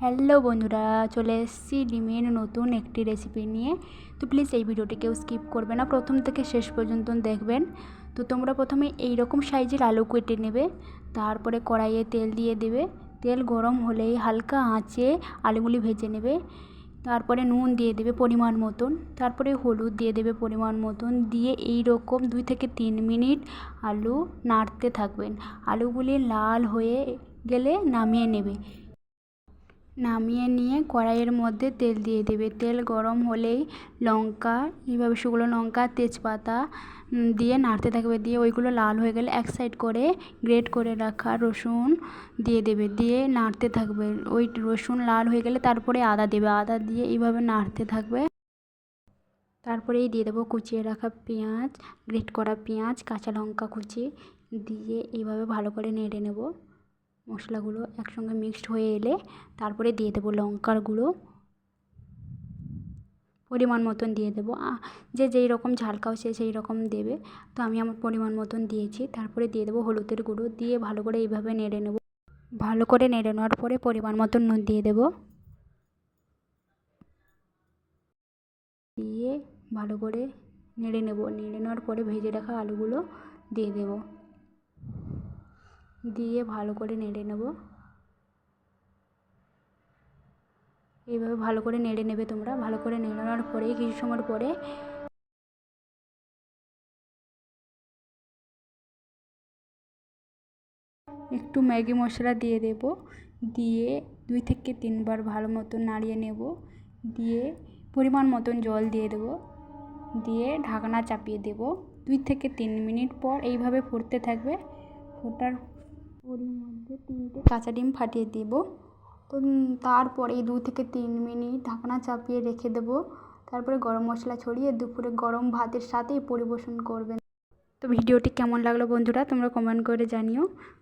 Hello বন্ধুরা, চলে এসেছি ডিমের নতুন একটি রেসিপি নিয়ে। তো প্লিজ এই ভিডিওটি কেউ স্কিপ করবে না। প্রথম থেকে শেষ পর্যন্ত দেখবেন। তো তোমরা প্রথমে এই রকম সাইজের আলু কেটে নেবে, তারপরে কড়াইয়ে তেল দিয়ে দেবে। তেল গরম হলেই হালকা আঁচে আলুগুলি ভেজে নেবে। তারপরে নুন দিয়ে দেবে পরিমাণ মতন। তারপরে হলুদ দিয়ে দেবে পরিমাণ মতন। দিয়ে এই রকম দুই থেকে তিন মিনিট আলু নাড়তে থাকবেন। আলুগুলি লাল হয়ে গেলে নামিয়ে নেবে। নামিয়ে নিয়ে কড়াইয়ের মধ্যে তেল দিয়ে দেবে। তেল গরম হলেই লঙ্কা, এইভাবে শুকনো লঙ্কা, তেজপাতা দিয়ে নাড়তে থাকবে। দিয়ে ওইগুলো লাল হয়ে গেলে এক সাইড করে গ্রেট করে রাখা রসুন দিয়ে দেবে। দিয়ে নাড়তে থাকবে। ওই রসুন লাল হয়ে গেলে তারপরে আদা দেবে। আদা দিয়ে এইভাবে নাড়তে থাকবে। তারপরেই দিয়ে দেবো কুচিয়ে রাখা পেঁয়াজ গ্রেট করা পেঁয়াজ, কাঁচা লঙ্কা কুচি দিয়ে এইভাবে ভালো করে নেড়ে নেব। মশলাগুলো একসঙ্গে মিক্সড হয়ে এলে তারপরে দিয়ে দেবো লঙ্কার গুঁড়ো। পরিমাণ মতন দিয়ে দেবো। যে যেই রকম ঝাল খাও সে সেই রকম দেবে। তো আমি আমার পরিমাণ মতন দিয়েছি। তারপরে দিয়ে দেবো হলুদের গুঁড়ো। দিয়ে ভালো করে এইভাবে নেড়ে নেব। ভালো করে নেড়ে নেওয়ার পরে পরিমাণ মতন নুন দিয়ে দেবো। দিয়ে ভালো করে নেড়ে নেব। নেড়ে নেওয়ার পরে ভেজে রাখা আলুগুলো দিয়ে দেবো। দিয়ে ভালো করে নেড়ে নেব। এইভাবে ভালো করে নেড়ে নেবে তোমরা। ভালো করে নেড়ে নেওয়ার পরে কিছু সময় পরে একটু ম্যাগি মশলা দিয়ে দেব। দিয়ে দুই থেকে তিনবার ভালো মতো নাড়িয়ে নেব। দিয়ে পরিমাণ মতন জল দিয়ে দেবো। দিয়ে ঢাকনা চাপিয়ে দেব। দুই থেকে তিন মিনিট পর এইভাবে ফুটতে থাকবে। ফোটার ওরই মধ্যে তিনটে কাঁচা ডিম ফাটিয়ে দেব। তো তারপরে দু থেকে তিন মিনিট ঢাকনা চাপিয়ে রেখে দেব। তারপরে গরম মশলা ছড়িয়ে দুপুরে গরম ভাতের সাথেই পরিবেশন করবেন। তো ভিডিওটি কেমন লাগল বন্ধুরা, তোমরা কমেন্ট করে জানিও।